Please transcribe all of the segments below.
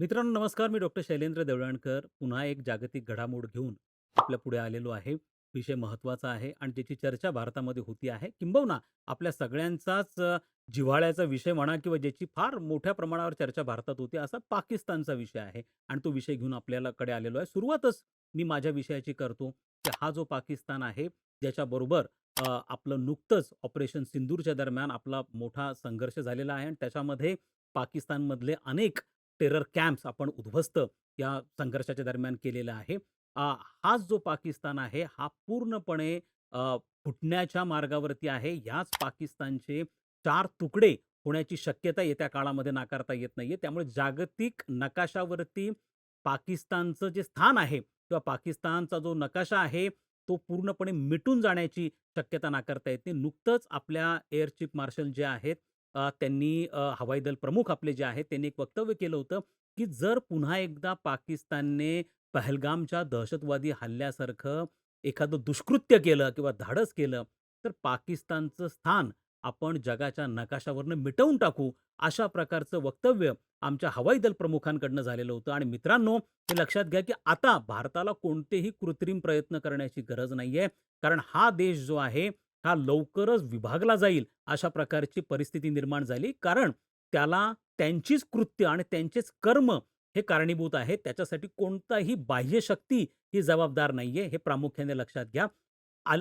मित्रांनो नमस्कार. मी डॉक्टर शैलेंद्र देवळणकर पुन्हा एक जागतिक घडामोड घेऊन आपल्या पुढे आलेलो आहे. विषय महत्त्वाचा आहे आणि ज्याची चर्चा भारतामध्ये होती आहे. किंबहुना आपल्या सगळ्यांचाच जिव्हाळ्याचा विषय म्हणा किंवा ज्याची फार मोठ्या प्रमाणावर चर्चा भारतात होती असा पाकिस्तानचा विषय आहे आणि तो विषय घेऊन आपल्याकडे आलेलो आहे. सुरुवातच मी माझ्या विषयाची करतो, की हा जो पाकिस्तान आहे ज्याच्याबरोबर आपलं नुकतंच ऑपरेशन सिंदूरच्या दरम्यान आपला मोठा संघर्ष झालेला आहे आणि त्याच्यामध्ये पाकिस्तानमधले अनेक टेरर कॅम्प्स आपण उद्ध्वस्त या संघर्षाच्या दरम्यान केलेला आहे. हाच जो पाकिस्तान आहे हा पूर्णपणे फुटण्याच्या मार्गावरती आहे. ह्याच पाकिस्तानचे चार तुकडे होण्याची शक्यता येत्या काळामध्ये नाकारता येत नाहीये. त्यामुळे जागतिक नकाशावरती पाकिस्तानचं जे स्थान आहे किंवा पाकिस्तानचा जो नकाशा आहे, तो पूर्णपणे मिटून जाण्याची शक्यता नाकारता येते नुकतंच आपल्या एअर चीफ मार्शल जे आहेत अ, त्यांनी अ, हवाई दल प्रमुख आपले जे आहेत त्यांनी एक वक्तव्य केलं होतं, की जर पुन्हा एकदा पाकिस्तानने पहलगामच्या दहशतवादी हल्ल्यासारखं एखादं दुष्कृत्य केलं किंवा धाडस केलं, तर पाकिस्तानचं स्थान आपण जगाच्या नकाशावरनं मिटवून टाकू. अशा प्रकारचं वक्तव्य आमच्या हवाई दल प्रमुखांकडनं झालेलं होतं आणि मित्रांनो, हे लक्षात घ्या, की आता भारताला कोणतेही कृत्रिम प्रयत्न करण्याची गरज नाहीये. कारण हा देश जो आहे, हा लवकरच विभागला जाईल अशा प्रकारची परिस्थिती निर्माण झाली. कारण त्याला त्यांचीच कृत्य आणि त्यांचेच कर्म हे कारणीभूत आहेत. त्याच्यासाठी कोणताही बाह्य शक्ती ही जबाबदार नाहीये. हे प्रामुख्याने लक्षात घ्या.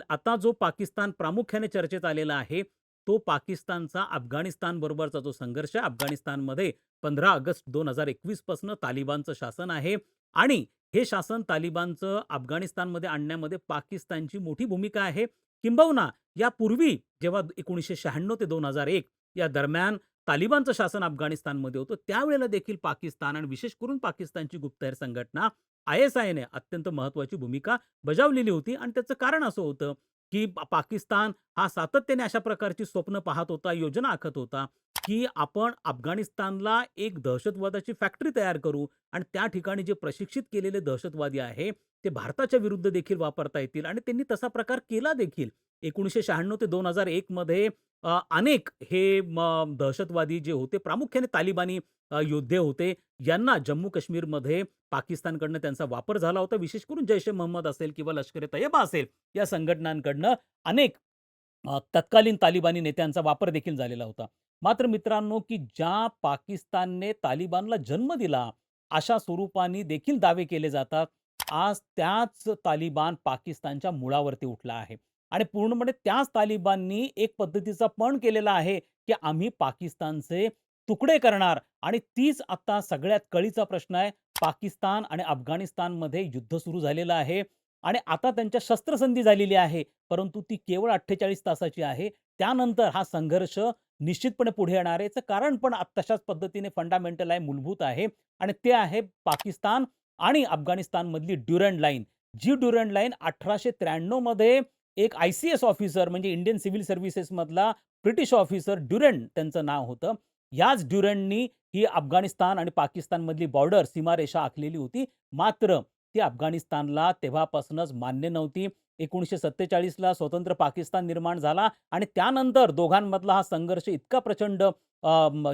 आता जो पाकिस्तान प्रामुख्याने चर्चेत आलेला आहे, तो पाकिस्तानचा अफगाणिस्तानबरोबरचा जो संघर्ष आहे. अफगाणिस्तानमध्ये 15 ऑगस्ट दोन हजार एकवीसपासून तालिबानचं शासन आहे आणि हे शासन तालिबानचं अफगाणिस्तानमध्ये आणण्यामध्ये पाकिस्तानची मोठी भूमिका आहे. किंबहुना यापूर्वी जेव्हा 1996 ते 2001 या दरम्यान तालिबानचं शासन अफगाणिस्तानमध्ये होतं, त्यावेळेला देखील पाकिस्तान आणि विशेष करून पाकिस्तानची गुप्तहेर संघटना आय-एस-आयने अत्यंत महत्त्वाची भूमिका बजावलेली होती. आणि त्याचं कारण असं होतं, की पाकिस्तान हा सातत्याने अशा प्रकारची स्वप्न पाहत होता, योजना आखत होता, की आपण अफगाणिस्तानला एक दहशतवादाची फॅक्टरी तयार करू आणि त्या ठिकाणी जे प्रशिक्षित केलेले दहशतवादी आहे, ते भारताच्या विरुद्ध देखील वापरता येतील आणि त्यांनी तसा प्रकार केला देखील. 1996 ते 2001 मध्ये एकमध्ये अनेक हे दहशतवादी जे होते, प्रामुख्याने तालिबानी योद्धे होते. यांना जम्मू-काश्मीरमध्ये पाकिस्तानकडनं त्यांचा वापर झाला होता. विशेष करून जैश-ए-मोहम्मद असेल किंवा लष्कर-ए-तैयबा असेल, या संघटनांकडनं अनेक तत्कालीन तालिबानी नेत्यांचा वापर देखील झालेला होता. मात्र मित्रांनो, की ज्या पाकिस्तानने तालिबानला जन्म दिला, अशा स्वरूपाने देखील दावे केले जातात. आज त्याच तालिबान पाकिस्तानच्या मुळावरती उठला आहे आणि पूर्णपणे त्याच तालिबाननी एक पद्धतीचा पण केलेला आहे, की आम्ही पाकिस्तानचे तुकडे करणार आणि तीच आता सगळ्यात कळीचा प्रश्न आहे. पाकिस्तान आणि अफगाणिस्तानमध्ये युद्ध सुरू झालेलं आहे आणि आता त्यांच्या शस्त्रसंधी झालेली आहे. परंतु ती केवळ 48 तासाची आहे. त्यानंतर हा संघर्ष निश्चितपणे पुढे येणार आहे. याचं कारण पण तशाच पद्धतीने फंडामेंटल आहे, मूलभूत आहे आणि ते आहे पाकिस्तान आणि अफगाणिस्तानमधली ड्युरंड लाईन. जी ड्युरंड लाईन 1893 मध्ये एक आय-सी-एस ऑफिसर म्हणजे इंडियन सिव्हिल सर्व्हिसेसमधला ब्रिटिश ऑफिसर ड्युरंड त्यांचं नाव होतं. याच ड्युरंडनी ही अफगाणिस्तान आणि पाकिस्तानमधली बॉर्डर सीमारेषा आखलेली होती. मात्र ती अफगाणिस्तानला तेव्हापासूनच मान्य नव्हती. एकोणीसशे सत्तेचाळीसला स्वतंत्र पाकिस्तान निर्माण झाला आणि त्यानंतर दोघांमधला हा संघर्ष इतका प्रचंड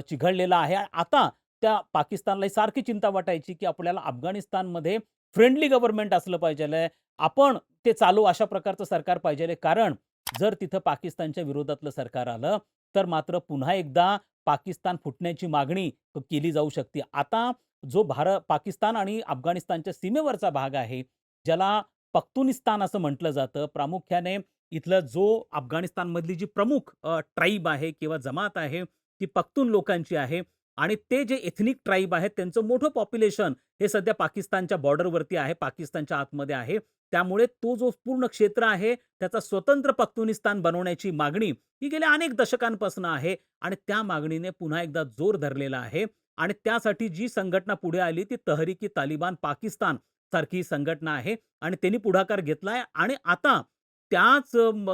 चिघळलेला आहे. आता त्या पाकिस्तानला सारखी चिंता वाटायची, की आपल्याला अफगाणिस्तानमध्ये फ्रेंडली गव्हर्नमेंट असलं पाहिजेल. आपण ते चालू अशा प्रकारचं सरकार पाहिजे कारण जर तिथं पाकिस्तानच्या विरोधातलं सरकार आलं, तर मात्र पुन्हा एकदा पाकिस्तान फुटण्याची मागणी केली जाऊ शकते. आता जो भारत पाकिस्तान आणि अफगाणिस्तानच्या सीमेवरचा भाग आहे, ज्याला पख्तुनिस्तान असं म्हटलं जातं. प्रामुख्याने इथला जो अफगाणिस्तानमधली जी प्रमुख ट्राईब आहे किंवा जमात आहे, ती पख्तून लोकांची आहे आणि ते जे एथनिक ट्राईब आहेत, त्यांचं मोठं पॉप्युलेशन हे सध्या पाकिस्तानच्या बॉर्डरवरती आहे, पाकिस्तानच्या आतमध्ये आहे. त्यामुळे तो जो पूर्ण क्षेत्र आहे, त्याचा स्वतंत्र पख्तुनिस्तान बनवण्याची मागणी ही गेल्या अनेक दशकांपासून आहे आणि त्या मागणीने पुन्हा एकदा जोर धरलेला आहे आणि त्यासाठी जी संघटना पुढे आली, ती तहरीकी तालिबान पाकिस्तान सारखी संघटना आहे आणि त्यांनी पुढाकार घेतलाय आणि आता त्याच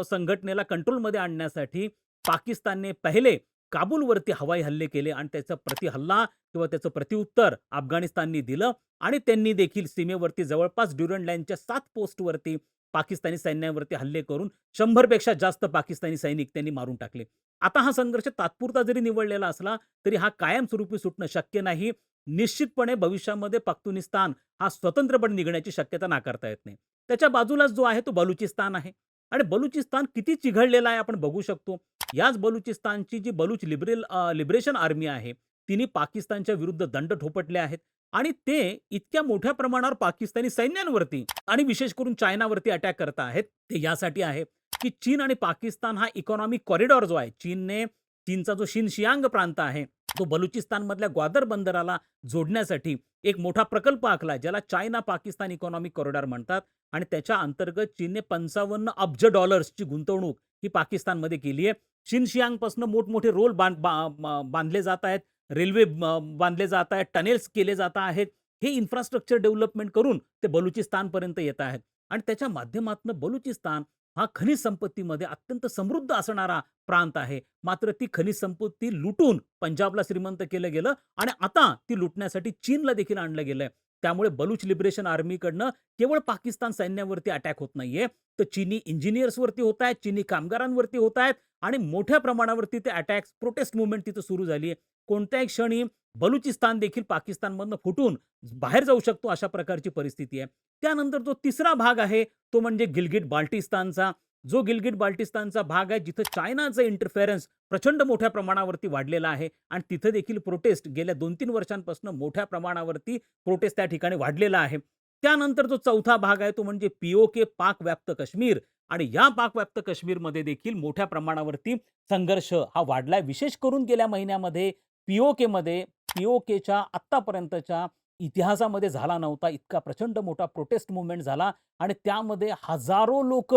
संघटनेला कंट्रोलमध्ये आणण्यासाठी पाकिस्तानने पहिले काबूलवरती हवाई हल्ले केले आणि त्याचा प्रतिहल्ला किंवा त्याचं प्रत्युत्तर अफगाणिस्ताननी दिलं आणि त्यांनी देखील सीमेवरती जवळपास ड्युरंड लाईनच्या सात पोस्टवरती पाकिस्तानी सैन्यावरती हल्ले करून शंभरपेक्षा जास्त पाकिस्तानी सैनिक त्यांनी मारून टाकले. आता हा संघर्ष तात्पुरता जरी निवडलेला असला, तरी हा कायमस्वरूपी सुटणं शक्य नाही. निश्चितपणे भविष्यामध्ये पाक्तुनिस्तान हा स्वतंत्रपणे निघण्याची शक्यता नाकारता येत नाही. त्याच्या बाजूलाच जो आहे तो बलुचिस्तान आहे आणि बलुचिस्तान किती चिघळलेला आहे आपण बघू शकतो. याच बलुचिस्तानची जी बलूच लिबरेल लिबरेशन आर्मी आहे, तिने पाकिस्तानच्या विरुद्ध दंड ठोपटले आहेत आणि ते इतक्या मोठ्या प्रमाणावर पाकिस्तानी सैन्यांवरती आणि विशेष करून चायनावरती अटॅक करत आहेत. ते यासाठी आहे, की चीन आणि पाकिस्तान हा इकॉनॉमिक कॉरिडॉर जो आहे, चीनने चीनचा जो शिनशियांग प्रांत आहे, तो बलुचिस्तानमधल्या ग्वादर बंदराला जोडण्यासाठी एक मोठा प्रकल्प आखला, ज्याला चायना पाकिस्तान इकॉनॉमिक कॉरिडॉर म्हणतात आणि त्याच्या अंतर्गत चीनने 55 अब्ज डॉलर्सची गुंतवणूक ही पाकिस्तानमध्ये केली आहे. शिनशियांगपासून मोठमोठे रोल बांध बांधले जात आहेत. रेल्वे बांधले जात आहेत, टनेल्स केले जात आहेत. हे इन्फ्रास्ट्रक्चर डेव्हलपमेंट करून ते बलुचिस्तानपर्यंत येत आहेत आणि त्याच्या माध्यमातून बलुचिस्तान हा खनिज संपत्तीमध्ये अत्यंत समृद्ध असणारा प्रांत आहे. मात्र ती खनिज संपत्ती लुटून पंजाबला श्रीमंत केलं गेलं आणि आता ती लुटण्यासाठी चीनला देखील आणलं गेलंय. त्यामुळे बलूच लिबरेशन आर्मीकडनं केवळ पाकिस्तान सैन्यावरती अटॅक होत नाहीये, तर चीनी इंजिनियर्सवरती होत आहेत, चीनी कामगारांवरती होत आहेत आणि मोठ्या प्रमाणावरती ते अटॅक्स, प्रोटेस्ट मुवमेंट तिथं सुरू झाली आहे. कोणत्याही क्षणी बलुचिस्तान देखील पाकिस्तानमधनं फुटून बाहेर जाऊ शकतो, अशा प्रकारची परिस्थिती आहे. त्यानंतर जो तिसरा भाग आहे, तो म्हणजे गिलगिट बाल्टिस्तानचा. जो गिलगिट बाल्टिस्तानचा भाग आहे, जिथं चायनाचं इंटरफेरन्स प्रचंड मोठ्या प्रमाणावरती वाढलेला आहे आणि तिथं देखील प्रोटेस्ट गेल्या 2-3 वर्षांपासून मोठ्या प्रमाणावरती प्रोटेस्ट त्या ठिकाणी वाढलेला आहे. त्यानंतर जो चौथा भाग आहे, तो म्हणजे पीओके पाक व्याप्त काश्मीर आणि या पाक व्याप्त काश्मीरमध्ये देखील मोठ्या प्रमाणावरती संघर्ष हा वाढलाय. विशेष करून गेल्या महिन्यामध्ये पीओकेमध्ये पीओकेच्या आत्तापर्यंतच्या इतिहासामध्ये झाला नव्हता इतका प्रचंड मोठा प्रोटेस्ट मुवमेंट झाला आणि त्यामध्ये हजारो लोक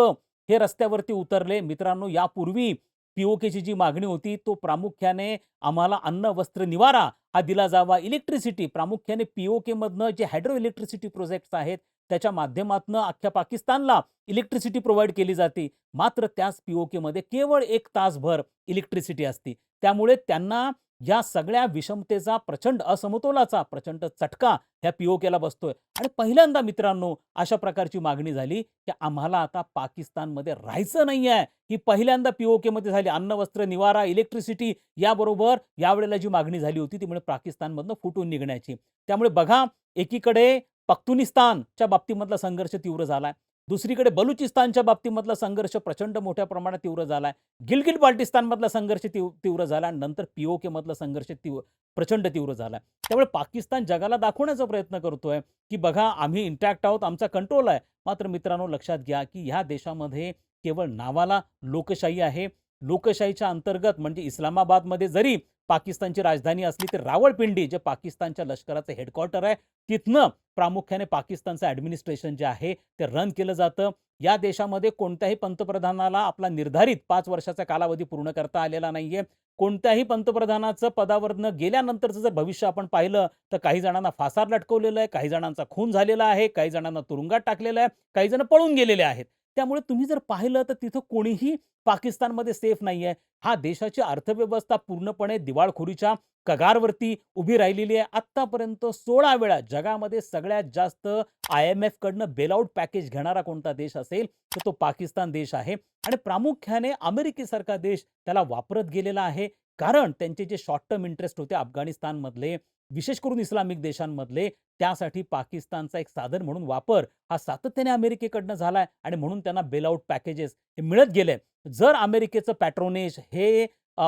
हे रस्त्यावरती उतरले. मित्रांनो, यापूर्वी पीओकेची जी मागणी होती, तो प्रामुख्याने आम्हाला अन्न, वस्त्र, निवारा हा दिला जावा. इलेक्ट्रिसिटी प्रामुख्याने पीओकेमधनं जे हायड्रो इलेक्ट्रिसिटी प्रोजेक्ट्स आहेत, त्याच्या माध्यमातनं अख्ख्या पाकिस्तानला इलेक्ट्रिसिटी प्रोव्हाइड केली जाते. मात्र त्याच पीओकेमध्ये केवळ एक तासभर इलेक्ट्रिसिटी असते. त्यामुळे त्यांना या सगळ्या विषमतेचा, प्रचंड असमतोलाचा प्रचंड चटका ह्या पीओकेला बसतोय आणि पहिल्यांदा मित्रांनो, अशा प्रकारची मागणी झाली, की आम्हाला आता पाकिस्तानमध्ये राहायचं नाहीये. ही पहिल्यांदा पीओकेमध्ये झाली. अन्न, वस्त्र, निवारा, इलेक्ट्रिसिटी याबरोबर यावेळेला जी मागणी झाली होती, ती म्हणजे पाकिस्तानमधनं फुटून निघण्याची. त्यामुळे बघा, एकीकडे पख्तुनिस्तानच्या बाबतीमधला संघर्ष तीव्र झालाय. दुसरीकडे बलुचिस्तानच्या बाबतीमधला संघर्ष प्रचंड मोठ्या प्रमाणात तीव्र झालाय. गिलगिट बाल्टिस्तानमधला संघर्ष तीव तीव्र झाला आणि नंतर पीओकेमधला संघर्ष तीव्र प्रचंड तीव्र झालाय. त्यामुळे पाकिस्तान जगाला दाखवण्याचा प्रयत्न करतोय, की बघा आम्ही इंटॅक्ट आहोत, आमचा कंट्रोल आहे. मात्र मित्रांनो, लक्षात घ्या, की ह्या देशामध्ये केवळ नावाला लोकशाही आहे. लोकशाहीच्या अंतर्गत म्हणजे इस्लामाबादमध्ये जरी पाकिस्तानची राजधानी असली, तर रावळपिंडी जे पाकिस्तानच्या लष्कराचं हेडक्वार्टर आहे, तिथनं प्रामुख्याने पाकिस्तानचं ॲडमिनिस्ट्रेशन जे आहे, ते रन केलं जातं. या देशामध्ये कोणत्याही पंतप्रधानाला आपला निर्धारित पाच वर्षाचा कालावधी पूर्ण करता आलेला नाहीये. कोणत्याही पंतप्रधानाचं पदावरनं गेल्यानंतरचं जर भविष्य आपण पाहिलं, तर काही जणांना फासार लटकवलेलं आहे, काही जणांचा खून झालेला आहे, काही जणांना तुरुंगात टाकलेलं आहे, काही जण पळून गेलेले आहेत. त्यामुळे तुम्ही जर पाहिलं, तर तिथं कोणीही पाकिस्तानमध्ये सेफ नाहीये. हा देशाची अर्थव्यवस्था पूर्णपणे दिवाळखोरीच्या कगारवरती उभी राहिलेली आहे. आत्तापर्यंत 16 वेळा जगामध्ये सगळ्यात जास्त आय-एम-एफकडनं बेलआउट पॅकेज घेणारा कोणता देश असेल, तर तो पाकिस्तान देश आहे आणि प्रामुख्याने अमेरिकेसारखा देश त्याला वापरत गेलेला आहे. कारण त्यांचे जे शॉर्ट टर्म इंटरेस्ट होते अफगाणिस्तानमधले, विशेष करून इस्लामिक देशांमधले, त्यासाठी पाकिस्तानचा एक साधन म्हणून वापर हा सातत्याने अमेरिकेकडनं झालाय आणि म्हणून त्यांना बेलआउट पॅकेजेस हे मिळत गेले. जर अमेरिकेचं पॅट्रोनेज हे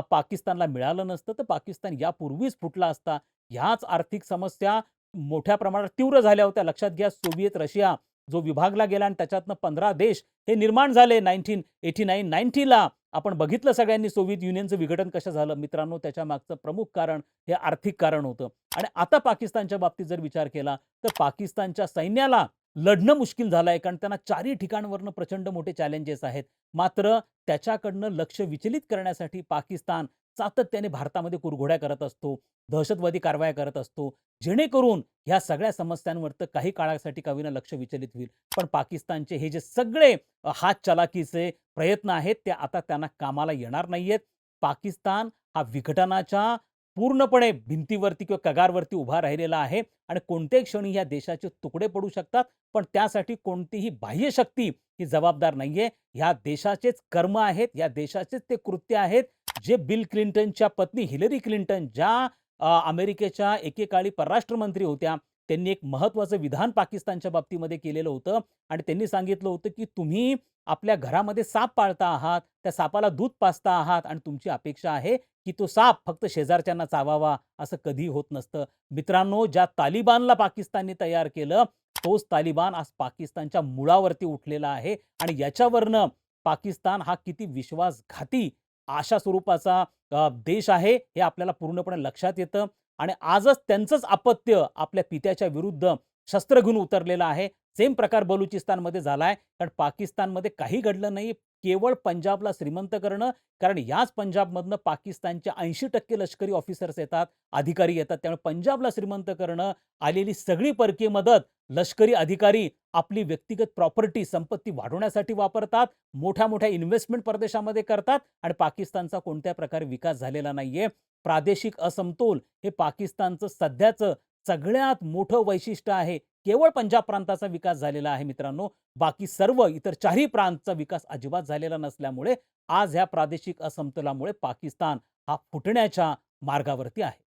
पाकिस्तानला मिळालं नसतं, तर पाकिस्तान यापूर्वीच फुटला असता. ह्याच आर्थिक समस्या मोठ्या प्रमाणात तीव्र झाल्या होत्या. लक्षात घ्या, सोव्हिएत रशिया जो विभागला गेला आणि त्याच्यातनं 15 देश हे निर्माण झाले 1989-90ला. आपण बघितलं सगळ्यांनी सोव्हिएत युनियनचं विघटन कसं झालं. मित्रांनो, त्याच्या मागचं प्रमुख कारण हे आर्थिक कारण होतं आणि आता पाकिस्तानच्या बाबतीत जर विचार केला, तर पाकिस्तानच्या सैन्याला लढणं मुश्किल झालंय. कारण त्यांना चारही ठिकाणवरनं प्रचंड मोठे चॅलेंजेस आहेत. मात्र त्याच्याकडनं लक्ष विचलित करण्यासाठी पाकिस्तान सातत्याने भारतामध्ये कुरघोड्या करत असतो, दहशतवादी कारवाया करत असतो, जेणेकरून ह्या सगळ्या समस्यांवरचं काही काळासाठी कवीनं लक्ष विचलित होईल. पण पाकिस्तानचे हे जे सगळे हात चलाकीचे प्रयत्न आहेत, ते आता त्यांना कामाला येणार नाहीयेत. पाकिस्तान हा विघटनाच्या पूर्णपणे भिंतीवरती किंवा कगारवरती उभा राहिलेला आहे आणि कोणत्याही क्षणी ह्या देशाचे तुकडे पडू शकतात. पण त्यासाठी कोणतीही बाह्य शक्ती ही जबाबदार नाहीये. ह्या देशाचेच कर्म आहेत, या देशाचेच ते कृत्य आहेत, जे बिल क्लिंटनच्या पत्नी हिलरी क्लिंटन ज्या अमेरिकेच्या एकेकाळी परराष्ट्र मंत्री होत्या. त्यांनी एक महत्त्वाचं विधान पाकिस्तानच्या बाबतीमध्ये केलेलं होतं. आणि त्यांनी सांगितलं होतं, की तुम्ही आपल्या घरामध्ये साप पाळता आहात, त्या सापाला दूध पाजता आहात आणि तुमची अपेक्षा आहे, की तो साप फक्त शेजारच्यांना चावावा, असं कधीही होत नसतं. मित्रांनो, ज्या तालिबानला पाकिस्तानने तयार केलं, तोच तालिबान आज पाकिस्तानच्या मुळावरती उठलेला आहे. आणि याच्यावरनं पाकिस्तान हा किती विश्वासघाती अशा स्वरूपाचा देश आहे, हे आपल्याला पूर्णपणे लक्षात येतं. आणि आजच त्यांचंच अपत्य आपल्या पित्याच्या विरुद्ध शस्त्र घेऊन उतरलेलं आहे. सेम प्रकार बलुचिस्तानमध्ये झालाय. कारण पाकिस्तानमध्ये काही घडलं नाही. केवळ पंजाबला श्रीमंत करणं, कारण याच पंजाबमधनं पाकिस्तानचे 80% लष्करी ऑफिसर्स येतात, अधिकारी येतात. त्यामुळे पंजाबला श्रीमंत करणं, आलेली सगळी परकीय मदत लष्करी अधिकारी आपली व्यक्तिगत प्रॉपर्टी, संपत्ती वाढवण्यासाठी वापरतात. मोठ्या-मोठ्या इन्व्हेस्टमेंट परदेशामध्ये करतात आणि पाकिस्तानचा कोणत्या प्रकारे विकास झालेला नाहीये. प्रादेशिक असमतोल हे पाकिस्तानचं सध्याचं सगळ्यात मोठं वैशिष्ट्य आहे. केवळ पंजाब प्रांताचा विकास झालेला आहे मित्रांनो. बाकी सर्व इतर चारही प्रांतचा विकास अजिबात झालेला नसल्यामुळे आज ह्या प्रादेशिक असमतोलामुळे पाकिस्तान हा फुटण्याच्या मार्गावरती आहे.